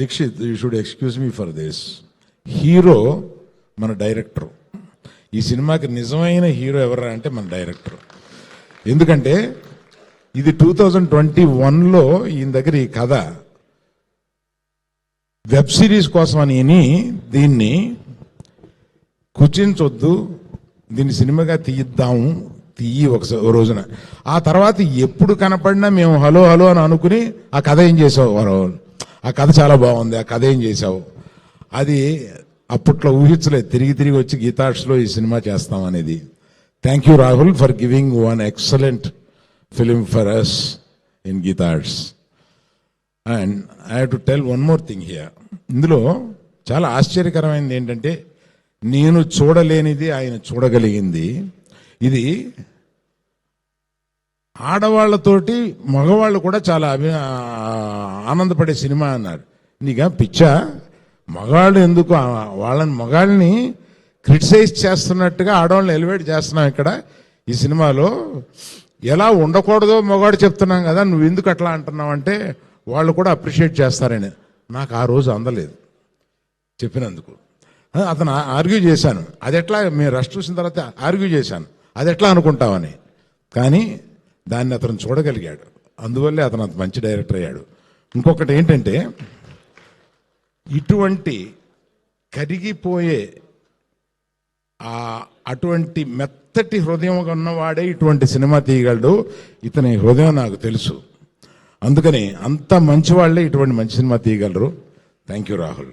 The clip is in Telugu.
Dikshit you should excuse me for this hero మన డైరెక్టర్. ఈ సినిమాకి నిజమైన హీరో ఎవరా అంటే మన డైరెక్టర్. ఎందుకంటే ఇది టూ థౌజండ్ ట్వంటీ వన్లో ఈయన దగ్గర ఈ కథ వెబ్ సిరీస్ కోసం అని విని దీన్ని కూర్చించొద్దు దీన్ని సినిమాగా తీయిద్దాము తీయి ఒక ఓ రోజున. ఆ తర్వాత ఎప్పుడు కనపడినా మేము హలో హలో అని అనుకుని ఆ కథ ఏం చేసావు వరో ఆ కథ చాలా బాగుంది ఆ కథ ఏం చేసావు అది అప్పట్లో ఊహించలేదు తిరిగి తిరిగి వచ్చి గీతాక్షలో ఈ సినిమా చేస్తాం అనేది. Thank you Rahul for giving one excellent film for us in Geetha Arts and I have to tell one more thing here ఇందులో చాలా ఆశ్చర్యకరమైనది ఏంటంటే నేను చూడలేనిది ఆయన చూడగలిగింది. ఇది ఆడవాళ్ళతోటి మగవాళ్ళు కూడా చాలా అభి ఆనందపడే సినిమా అన్నారు. నీకా పిచ్చా? మగాళ్ళు ఎందుకు? వాళ్ళని మగాళ్ళని క్రిటిసైజ్ చేస్తున్నట్టుగా ఆడవాళ్ళని ఎలివేట్ చేస్తున్నాం ఇక్కడ ఈ సినిమాలో. ఎలా ఉండకూడదో మగాడు చెప్తున్నాం కదా నువ్వు ఎందుకు అట్లా అంటున్నావు అంటే వాళ్ళు కూడా అప్రిషియేట్ చేస్తారని. నాకు ఆ రోజు అందలేదు చెప్పినందుకు. అతను ఆర్గ్యూ చేశాను. అది ఎట్లా? మేము రెస్ట్ చూసిన తర్వాత ఆర్గ్యూ చేశాను. అది ఎట్లా అనుకుంటామని కానీ దాన్ని అతను చూడగలిగాడు. అందువల్లే అతను అంత మంచి డైరెక్టర్ అయ్యాడు. ఇంకొకటి ఏంటంటే ఇటువంటి కరిగిపోయే ఆ అటువంటి మెత్తటి హృదయం ఉన్నవాడే ఇటువంటి సినిమా తీయగలడు. ఇతని హృదయం నాకు తెలుసు. అందుకని అంత మంచి వాళ్ళే ఇటువంటి మంచి సినిమా తీయగలరు. Thank you Rahul